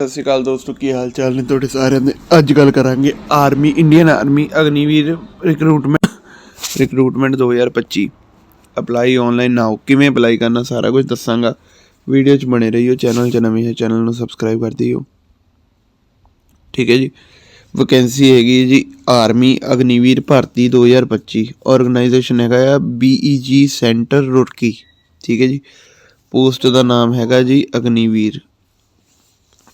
ਸਤਿ ਸ਼੍ਰੀ ਅਕਾਲ ਦੋਸਤੋ, ਕੀ ਹਾਲ ਚਾਲ ਨੇ ਤੁਹਾਡੇ ਸਾਰਿਆਂ ਦੇ? ਅੱਜ ਗੱਲ ਕਰਾਂਗੇ army Indian army Agniveer recruitment recruitment 2025 apply online now ਕਿਵੇਂ ਅਪਲਾਈ ਕਰਨਾ, ਸਾਰਾ ਕੁਝ ਦੱਸਾਂਗਾ। ਵੀਡੀਓ 'ਚ ਬਣੇ ਰਹੀਓ ਚੈਨਲ 'ਚ ਨਵੇਂ ਹੈ ਚੈਨਲ ਨੂੰ ਸਬਸਕ੍ਰਾਈਬ ਕਰ ਦਿਓ। ਠੀਕ ਹੈ ਜੀ? ਵੈਕੈਂਸੀ ਹੈਗੀ ਜੀ ਆਰਮੀ ਅਗਨੀਵੀਰ ਭਰਤੀ 2025 ਆਰਗੇਨਾਈਜੇਸ਼ਨ ਹੈਗਾ ਆ BEG ਸੈਂਟਰ ਰੁੜਕੀ ਠੀਕ ਹੈ ਜੀ? ਪੋਸਟ ਦਾ ਨਾਮ ਹੈਗਾ ਜੀ ਅਗਨੀਵੀਰ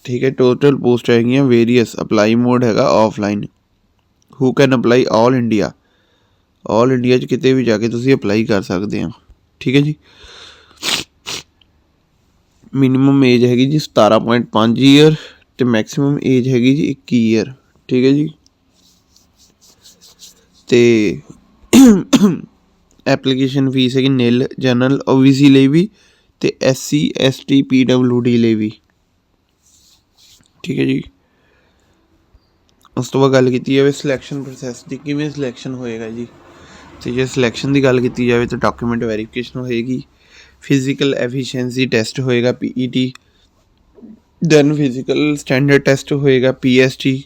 ਠੀਕ ਹੈ ਟੋਟਲ ਪੋਸਟ ਹੈਗੀਆਂ ਵੇਰੀਅਸ ਅਪਲਾਈ ਮੋਡ ਹੈਗਾ offline who can apply all India all India 'ਚ ਕਿਤੇ ਵੀ ਜਾ ਕੇ ਤੁਸੀਂ ਅਪਲਾਈ ਕਰ ਸਕਦੇ ਹੋ ਠੀਕ ਹੈ ਜੀ ਮਿਨੀਮਮ ਏਜ ਹੈਗੀ ਜੀ 17.5 ਈਅਰ ਤੇ ਮੈਕਸਿਮਮ ਏਜ ਹੈਗੀ ਜੀ 21 ਈਅਰ ਠੀਕ ਹੈ ਜੀ ਤੇ ਐਪਲੀਕੇਸ਼ਨ ਫੀਸ ਹੈਗੀ ਨਿਲ ਜਨਰਲ ਓਬੀਸੀ ਲਈ ਵੀ ਤੇ ਐਸਸੀ ਐਸਟੀ ਪੀਡਬਲਯੂਡੀ ਲਈ ਵੀ ਠੀਕ ਹੈ ਜੀ। ਉਸ ਤੋਂ ਬਾਅਦ ਗੱਲ ਕੀਤੀ ਜਾਵੇ ਸਿਲੈਕਸ਼ਨ ਪ੍ਰੋਸੈਸ ਦੀ, ਕਿਵੇਂ ਸਿਲੈਕਸ਼ਨ ਹੋਏਗਾ ਜੀ? ਤੇ ਜੇ ਸਿਲੈਕਸ਼ਨ ਦੀ ਗੱਲ ਕੀਤੀ ਜਾਵੇ ਤਾਂ ਡਾਕੂਮੈਂਟ ਵੈਰੀਫਿਕੇਸ਼ਨ ਹੋਏਗੀ ਫਿਜ਼ੀਕਲ ਐਫੀਸ਼ੀਐਂਸੀ ਟੈਸਟ ਹੋਏਗਾ PET then physical standard test ਹੋਏਗਾ ਪੀਐਸਟੀ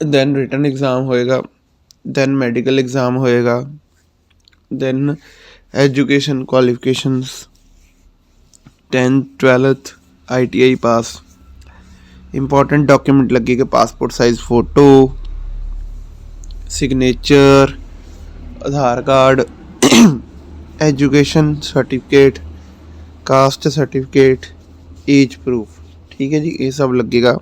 ਦੈਨ ਰਿਟਨ ਐਗਜ਼ਾਮ ਹੋਏਗਾ ਦੈਨ ਮੈਡੀਕਲ ਐਗਜ਼ਾਮ ਹੋਏਗਾ then education qualifications 10th 12th ITI pass important document ਲੱਗੇਗਾ passport size photo signature Aadhaar card education certificate caste certificate age proof ਠੀਕ ਹੈ ਜੀ ਇਹ ਸਭ ਲੱਗੇਗਾ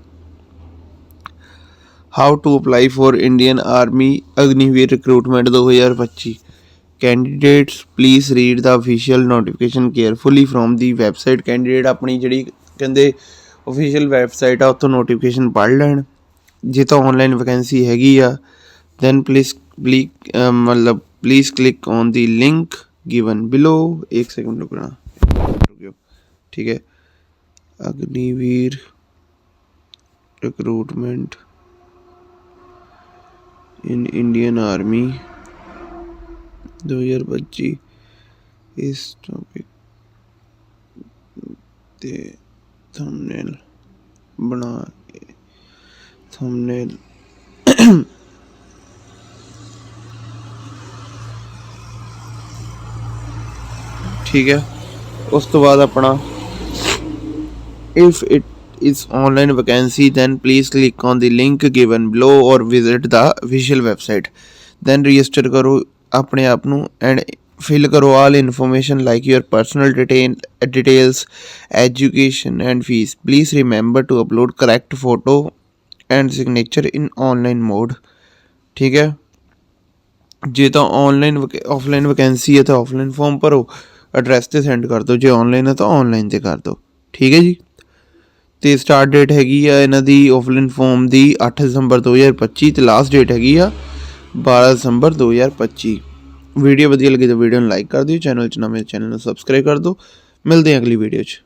how to apply for Indian army Agniveer recruitment 2025 candidates please read the official notification carefully from the website candidate ਆਪਣੀ ਜਿਹੜੀ ਕਹਿੰਦੇ official website ਆ ਉੱਥੋਂ ਨੋਟੀਫਿਕੇਸ਼ਨ ਪੜ ਲੈਣ ਜੇ ਤਾਂ ਆਨਲਾਈਨ ਵੈਕੈਂਸੀ ਹੈਗੀ ਆ ਦੈਨ ਪਲੀਜ਼ ਕਲਿੱਕ ਮਤਲਬ please click on the link given below एक सेकंड रुकना रुकियो ठीक है Agniveer recruitment in Indian army Army 2025 ਇਸ ਟੌਪਿਕ ਤੇ ਥੰਬਨੇਲ ਬਣਾ ਕੇ ਥੰਬਨੇਲ ਠੀਕ ਹੈ ਉਸ ਤੋਂ ਬਾਅਦ ਆਪਣਾ if it is online vacancy then please click on the link given below or visit the official website then register ਕਰੋ ਆਪਣੇ ਆਪ ਨੂੰ ਐਂਡ ਫਿਲ ਕਰੋ all information like your personal detail details education and fees please remember to upload correct photo and signature in online mode ਠੀਕ ਹੈ ਜੇ ਤਾਂ online offline vacancy ਹੈ ਤਾਂ ਆਫਲਾਈਨ ਫਾਰਮ ਭਰੋ ਐਡਰੈਸ ਤੇ ਸੈਂਡ ਕਰ ਦਿਓ ਜੇ ਆਨਲਾਈਨ ਹੈ ਤਾਂ ਆਨਲਾਈਨ ਤੇ ਕਰ ਦਿਓ ਠੀਕ ਹੈ ਜੀ ਤੇ ਸਟਾਰਟ ਡੇਟ ਹੈਗੀ ਆ ਇਹਨਾਂ ਦੀ ਆਫਲਾਈਨ ਫਾਰਮ ਦੀ 8 ਦਸੰਬਰ 2025 ਤੇ ਲਾਸਟ ਡੇਟ ਹੈਗੀ ਆ 12 ਦਸੰਬਰ 2025 ਵੀਡੀਓ ਵਧੀਆ ਲੱਗੀ ਤਾਂ ਵੀਡੀਓ ਨੂੰ ਲਾਈਕ ਕਰ ਦਿਓ, ਚੈਨਲ 'ਚ ਨਵੇਂ ਚੈਨਲ ਨੂੰ ਸਬਸਕ੍ਰਾਈਬ ਕਰ ਦਿਓ। ਮਿਲਦੇ ਹਾਂ ਅਗਲੀ ਵੀਡੀਓ 'ਚ।